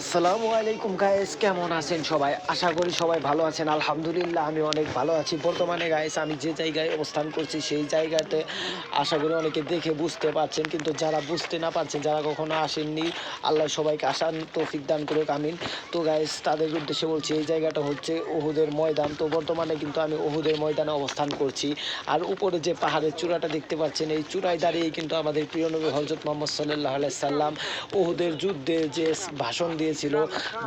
আসসালামু আলাইকুম গাইস কেমন আছেন সবাই? আশা করি সবাই ভালো আছেন। আলহামদুলিল্লাহ, আমি অনেক ভালো আছি। বর্তমানে গাইস আমি যে জায়গায় অবস্থান করছি, সেই জায়গাতে আশা করি অনেকে দেখে বুঝতে পারছেন, কিন্তু যারা বুঝতে না পারছেন, যারা কখনো আসেননি, আল্লাহ সবাইকে আসান তৌফিক দান করুক, আমিন। তো গাইস তাদের উদ্দেশ্যে বলছি, এই জায়গাটা হচ্ছে ওহুদের ময়দান। তো বর্তমানে কিন্তু আমি ওহুদের ময়দানে অবস্থান করছি। আর উপরে যে পাহাড়ের চূড়াটা দেখতে পাচ্ছেন, এই চূড়ায় দাঁড়িয়ে কিন্তু আমাদের প্রিয় নবী হজরত মোহাম্মদ সাল্লাহ সাল্লাম ওহুদের যুদ্ধে যে ভাষণ দিয়েছিল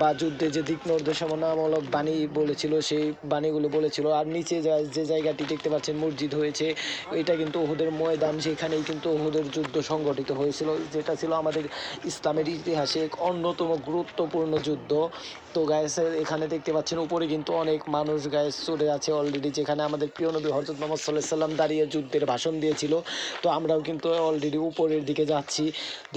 বা যুদ্ধে যে দিক নির্দেশনামূলক বাণী বলেছিল, সেই বাণীগুলো বলেছিল। আর নিচে যে জায়গাটি দেখতে পাচ্ছেন, মসজিদ হয়েছে। এটা কিন্তু ওহুদের ময়দান, সেখানেই কিন্তু ওহুদের যুদ্ধ সংগঠিত হয়েছিল, যেটা ছিল আমাদের ইসলামের ইতিহাসে এক অন্যতম গুরুত্বপূর্ণ যুদ্ধ। তো গায়েস এখানে দেখতে পাচ্ছেন, উপরে কিন্তু অনেক মানুষ গায়েস চড়ে আছে অলরেডি যেখানে আমাদের প্রিয় নবী হজরত মোহাম্মদ সাল্লাহ সাল্লাম দাঁড়িয়ে যুদ্ধের ভাষণ দিয়েছিল। তো আমরাও কিন্তু অলরেডি উপরের দিকে যাচ্ছি।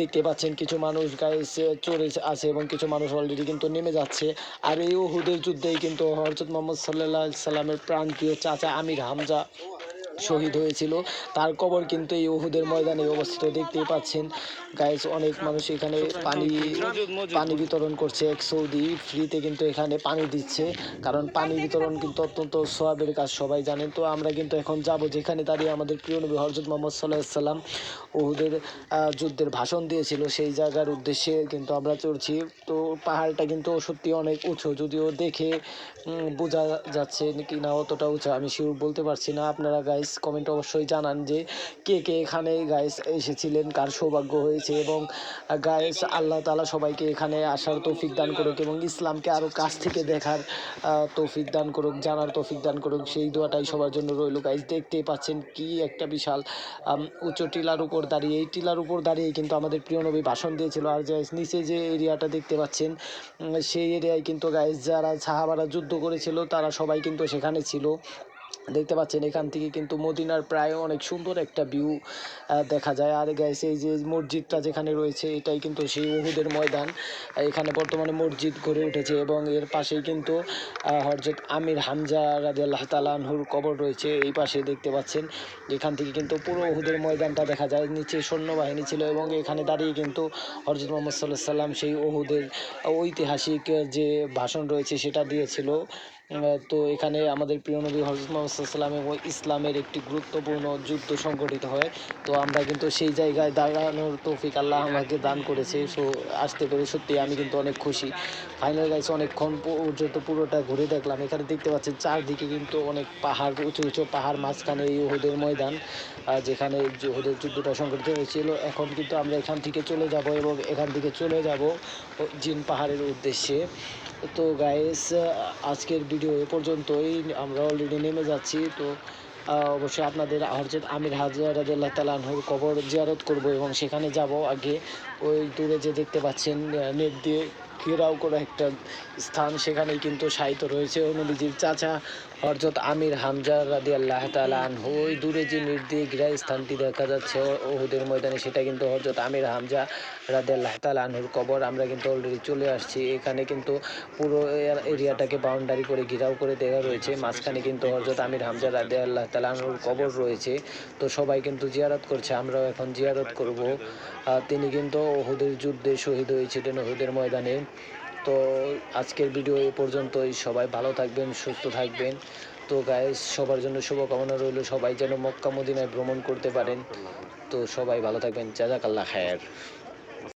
দেখতে পাচ্ছেন, কিছু মানুষ গায়েস চড়ে আছে এবং কিছু মানুষ অলরেডি কিন্তু নেমে যাচ্ছে। আর এই ওহুদের যুদ্ধেই কিন্তু হজরত মোহাম্মদ সাল্লাহ সাল্লামের প্রাণপ্রিয় চাচা আমির হামজা শহীদ হয়েছিল। তার কবর কিন্তু এই ওহুদের ময়দানে অবস্থিত। দেখতেই পাচ্ছেন গাইজ অনেক মানুষ এখানে পানি পানি বিতরণ করছে এক সৌদি। ফ্রিতে কিন্তু এখানে পানি দিচ্ছে, কারণ পানি বিতরণ কিন্তু অত্যন্ত সোয়াবের কাজ, সবাই জানেন। তো আমরা কিন্তু এখন যাব যেখানে দাঁড়িয়ে আমাদের প্রিয় নবী হরজত মোহাম্মদ সাল্লাহ সাল্লাম ওহুদের যুদ্ধের ভাষণ দিয়েছিল। সেই জায়গার উদ্দেশ্যে কিন্তু আমরা চড়ছি। তো পাহাড়টা কিন্তু সত্যি অনেক উঁচু, যদিও দেখে বোঝা যাচ্ছে কি না অতটা উঁচু, আমি শিওর বলতে পারছি না। আপনারা গাইস কমেন্ট অবশ্যই জানান যে কে কে এখানে গাইস এসেছিলেন কার সৌভাগ্য হয়েছে এবং গাইস আল্লাহ তালা সবাইকে এখানে আসার তৌফিক দান করুক এবং ইসলামকে আরও কাছ থেকে দেখার তৌফিক দান করুক জানার তৌফিক দান করুক সেই দোয়াটাই সবার জন্য রইল। গাইস দেখতেই পাচ্ছেন কি একটা বিশাল আম, উঁচু টিলার উপর দাঁড়িয়ে এই টিলার উপর দাঁড়িয়ে কিন্তু আমাদের প্রিয় নবী ভাষণ দিয়েছিল। আর যে নিচে যে এরিয়াটা দেখতে পাচ্ছেন সেই এরিয়ায় কিন্তু গাইস যারা সাহাবারা যুদ্ধ করেছিল তারা সবাই কিন্তু সেখানে ছিল। দেখতে পাচ্ছেন এখান থেকে কিন্তু মদিনার প্রায় অনেক সুন্দর একটা ভিউ দেখা যায়। আর গাইস এই যে মসজিদটা যেখানে রয়েছে এটাই কিন্তু সেই ওহুদের ময়দান। এখানে বর্তমানে মসজিদ গড়ে উঠেছে এবং এর পাশেই কিন্তু আহ, হজরত আমির হামজা রাজি আল্লাহ তালাহুর কবর রয়েছে। এই পাশে দেখতে পাচ্ছেন এখান থেকে কিন্তু পুরো ওহুদের ময়দানটা দেখা যায়। নিচে সৈন্যবাহিনী ছিল এবং এখানে দাঁড়িয়ে কিন্তু হজরত মোহাম্মদ সাল্লাহ সাল্লাম সেই ওহুদের ঐতিহাসিক যে ভাষণ রয়েছে সেটা দিয়েছিল। তো এখানে আমাদের প্রিয় নবী হজরত মোহাম্মদ এবং ইসলামের একটি গুরুত্বপূর্ণ যুদ্ধ সংগঠিত হয়। তো আমরা কিন্তু সেই জায়গায় দাঁড়ানোর তৌফিক আল্লাহ আমাকে দান করেছে। সো, আসতে পেরে সত্যি আমি কিন্তু অনেক খুশি। ফাইনাল গাইছে অনেকক্ষণ পর্যন্ত পুরোটা ঘুরে দেখলাম। এখানে দেখতে পাচ্ছেন চারদিকে কিন্তু অনেক পাহাড়, উঁচু উঁচু পাহাড়, মাঝখানে এই ওহুদের ময়দান যেখানে ওহুদের যুদ্ধটা সংগঠিত হয়েছিল। এখন কিন্তু আমরা এখান থেকে চলে যাব এবং এখান থেকে চলে যাব জিন পাহাড়ের উদ্দেশ্যে। তো গাইস আজকের ভিডিও এ পর্যন্তই। আমরা অলরেডি নেমে যাচ্ছি, তো অবশ্যই আপনাদের হরজত আমির হাজার রাদিয়াল্লাহু তাআলা আনহুর কবর জিয়ারত করব এবং সেখানে যাব আগে। ওই দূরে যে দেখতে পাচ্ছেন নেট দিয়ে ঘেরাও করা একটা স্থান। সেখানে কিন্তু সাহিত্য রয়েছে নবীজির চাচা হরজত আমির হামজা রাদি আল্লাহ তালা আনহু। ওই দূরে যে নির্দিক দিয়ে ঘেরা স্থানটি দেখা যাচ্ছে ওহুদের ময়দানে, সেটা কিন্তু হরজত আমির হামজা রাদি আল্লাহ তালা আনহুর কবর। আমরা কিন্তু অলরেডি চলে আসছি। এখানে কিন্তু পুরো এরিয়াটাকে বাউন্ডারি করে ঘেরাও করে দেওয়া রয়েছে। মাঝখানে কিন্তু হরজত আমির হামজা রাদি আল্লাহ তালা আনহুর কবর রয়েছে। তো সবাই কিন্তু জিয়ারত করছে, আমরাও এখন জিয়ারত করব। তিনি কিন্তু ওহুদের যুদ্ধে শহীদ হয়েছিলেন ওহুদের ময়দানে। তো আজকের ভিডিও এই পর্যন্তই। সবাই ভালো থাকবেন, সুস্থ থাকবেন। তো গায়ে সবার জন্য শুভকামনা রইল। সবাই যেন মক্কা মদিনায় ভ্রমণ করতে পারেন। তো সবাই ভালো থাকবেন। জাজাকাল্লা খায়ের।